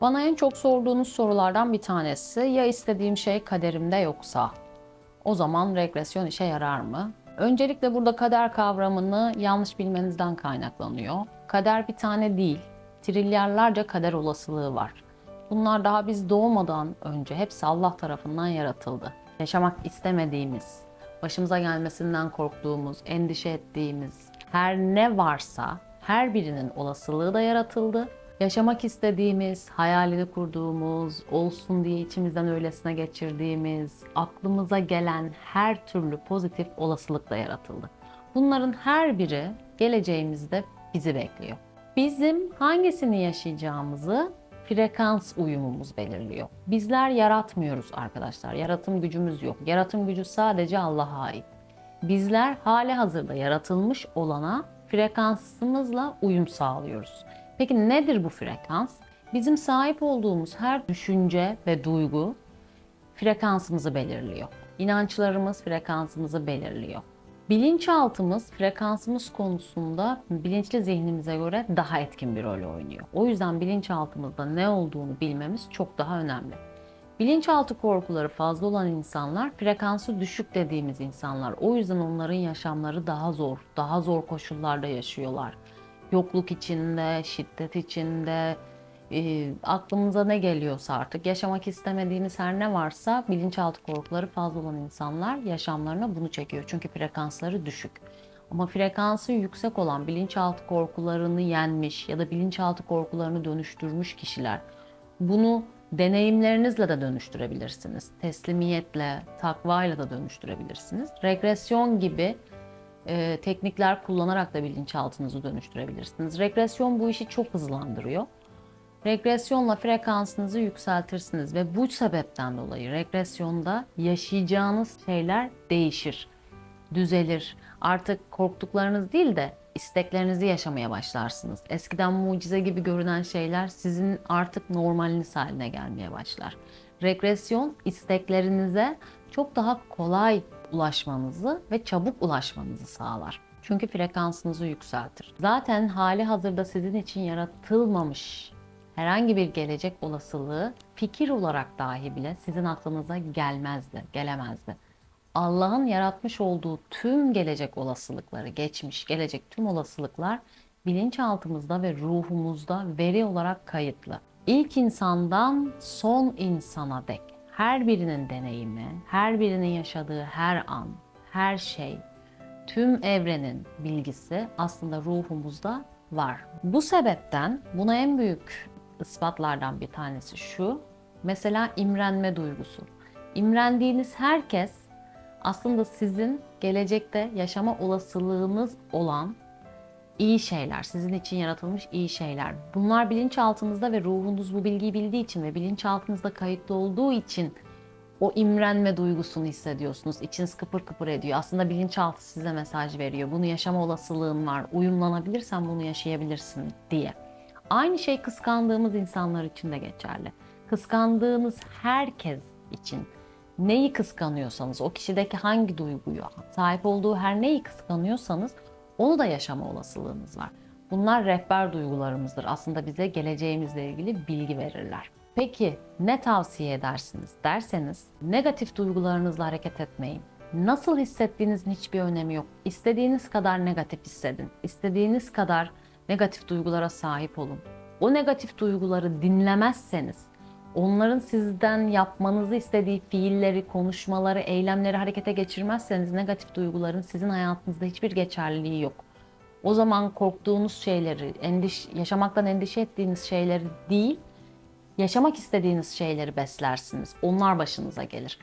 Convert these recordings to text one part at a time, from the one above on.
Bana en çok sorduğunuz sorulardan bir tanesi ya istediğim şey kaderimde yoksa o zaman regresyon işe yarar mı? Öncelikle burada kader kavramını yanlış bilmenizden kaynaklanıyor. Kader bir tane değil, trilyarlarca kader olasılığı var. Bunlar daha biz doğmadan önce hepsi Allah tarafından yaratıldı. Yaşamak istemediğimiz, başımıza gelmesinden korktuğumuz, endişe ettiğimiz her ne varsa her birinin olasılığı da yaratıldı. Yaşamak istediğimiz, hayalini kurduğumuz, olsun diye içimizden öylesine geçirdiğimiz, aklımıza gelen her türlü pozitif olasılık da yaratıldı. Bunların her biri geleceğimizde bizi bekliyor. Bizim hangisini yaşayacağımızı frekans uyumumuz belirliyor. Bizler yaratmıyoruz arkadaşlar. Yaratım gücümüz yok. Yaratım gücü sadece Allah'a ait. Bizler hali hazırda yaratılmış olana frekansımızla uyum sağlıyoruz. Peki nedir bu frekans? Bizim sahip olduğumuz her düşünce ve duygu frekansımızı belirliyor. İnançlarımız frekansımızı belirliyor. Bilinçaltımız frekansımız konusunda bilinçli zihnimize göre daha etkin bir rol oynuyor. O yüzden bilinçaltımızda ne olduğunu bilmemiz çok daha önemli. Bilinçaltı korkuları fazla olan insanlar frekansı düşük dediğimiz insanlar. O yüzden onların yaşamları daha zor, daha zor koşullarda yaşıyorlar. Yokluk içinde, şiddet içinde, e, aklımıza ne geliyorsa artık yaşamak istemediğimiz her ne varsa bilinçaltı korkuları fazla olan insanlar yaşamlarına bunu çekiyor. Çünkü frekansları düşük. Ama frekansı yüksek olan bilinçaltı korkularını yenmiş ya da bilinçaltı korkularını dönüştürmüş kişiler bunu deneyimlerinizle de dönüştürebilirsiniz. Teslimiyetle, takvayla da dönüştürebilirsiniz. Regresyon gibi e, teknikler kullanarak da bilinçaltınızı dönüştürebilirsiniz. Regresyon bu işi çok hızlandırıyor. Regresyonla frekansınızı yükseltirsiniz ve bu sebepten dolayı regresyonda yaşayacağınız şeyler değişir, düzelir. Artık korktuklarınız değil de isteklerinizi yaşamaya başlarsınız. Eskiden mucize gibi görünen şeyler sizin artık normaliniz haline gelmeye başlar. Regresyon isteklerinize çok daha kolay ulaşmanızı ve çabuk ulaşmanızı sağlar. Çünkü frekansınızı yükseltir. Zaten hali hazırda sizin için yaratılmamış herhangi bir gelecek olasılığı fikir olarak dahi bile sizin aklınıza gelmezdi, gelemezdi. Allah'ın yaratmış olduğu tüm gelecek olasılıkları, geçmiş, gelecek tüm olasılıklar bilinçaltımızda ve ruhumuzda veri olarak kayıtlı. İlk insandan son insana dek her birinin deneyimi, her birinin yaşadığı her an, her şey, tüm evrenin bilgisi aslında ruhumuzda var. Bu sebepten buna en büyük ispatlardan bir tanesi şu. Mesela imrenme duygusu. İmrendiğiniz herkes aslında sizin gelecekte yaşama olasılığınız olan iyi şeyler, sizin için yaratılmış iyi şeyler. Bunlar bilinçaltınızda ve ruhunuz bu bilgiyi bildiği için ve bilinçaltınızda kayıtlı olduğu için o imrenme duygusunu hissediyorsunuz. İçiniz kıpır kıpır ediyor. Aslında bilinçaltı size mesaj veriyor. Bunu yaşama olasılığın var. Uyumlanabilirsen bunu yaşayabilirsin diye. Aynı şey kıskandığımız insanlar için de geçerli. Kıskandığınız herkes için neyi kıskanıyorsanız, o kişideki hangi duyguyu, sahip olduğu her neyi kıskanıyorsanız onu da yaşama olasılığınız var. Bunlar rehber duygularımızdır. Aslında bize geleceğimizle ilgili bilgi verirler. Peki ne tavsiye edersiniz derseniz negatif duygularınızla hareket etmeyin. Nasıl hissettiğinizin hiçbir önemi yok. İstediğiniz kadar negatif hissedin. İstediğiniz kadar negatif duygulara sahip olun. O negatif duyguları dinlemezseniz, onların sizden yapmanızı istediği fiilleri, konuşmaları, eylemleri harekete geçirmezseniz negatif duyguların sizin hayatınızda hiçbir geçerliliği yok. O zaman korktuğunuz şeyleri, endiş, yaşamaktan endişe ettiğiniz şeyleri değil, yaşamak istediğiniz şeyleri beslersiniz. Onlar başınıza gelir.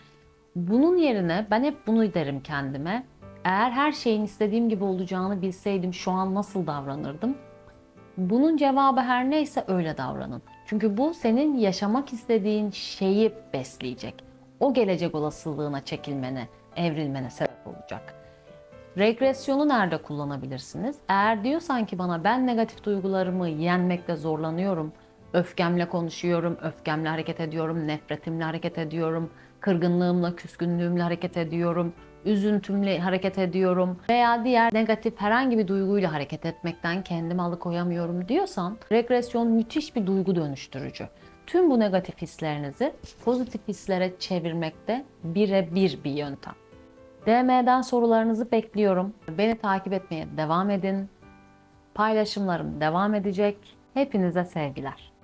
Bunun yerine ben hep bunu derim kendime. Eğer her şeyin istediğim gibi olacağını bilseydim şu an nasıl davranırdım? Bunun cevabı her neyse öyle davranın. Çünkü bu senin yaşamak istediğin şeyi besleyecek. O gelecek olasılığına çekilmene, evrilmene sebep olacak. Regresyonu nerede kullanabilirsiniz? Eğer diyorsan ki bana ben negatif duygularımı yenmekte zorlanıyorum, öfkemle konuşuyorum, öfkemle hareket ediyorum, nefretimle hareket ediyorum, kırgınlığımla, küskünlüğümle hareket ediyorum, üzüntümle hareket ediyorum veya diğer negatif herhangi bir duyguyla hareket etmekten kendimi alıkoyamıyorum diyorsan regresyon müthiş bir duygu dönüştürücü. Tüm bu negatif hislerinizi pozitif hislere çevirmekte birebir bir yöntem. DM'den sorularınızı bekliyorum. Beni takip etmeye devam edin. Paylaşımlarım devam edecek. Hepinize sevgiler.